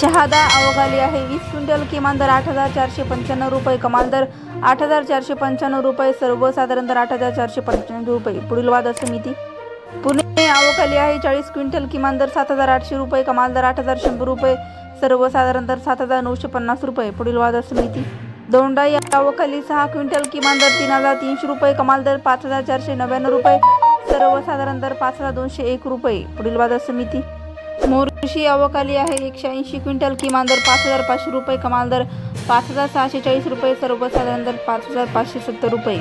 शहादा अवघाली आहे. वीस क्विंटल किमान दर आठ हजार चारशे पंच्याण्णव रुपये कमाल दर आठ हजार चारशे पंच्याण्णव रुपये सर्वसाधारण दर आठ हजार चारशे पंच्याण्णव रुपये. पुढील वाद समिती पुणे अवकाली आहे. चाळीस क्विंटल किमान दर सात हजार आठशे रुपये कमाल दर आठ हजार शंभर रुपये सर्वसाधारण दर सात हजार नऊशे पन्नास रुपये. पुढील वाद समिती दोंडाई अवकाली सहा क्विंटल किमान दर तीन हजार तीनशे रुपये कमाल दर पाच हजार चारशे नव्याण्णव रुपये सर्वसाधारण दर पाच हजार दोनशे एक रुपये. पुढील वाद समिती मोरशी अवकाली आहे. एकशे ऐंशी क्विंटल किमान दर पाच हजार पाचशे रुपये कमाल दर पाच हजार सहाशे चाळीस रुपये सर्वसाधारण दर पाच हजार पाचशे सत्तर रुपये.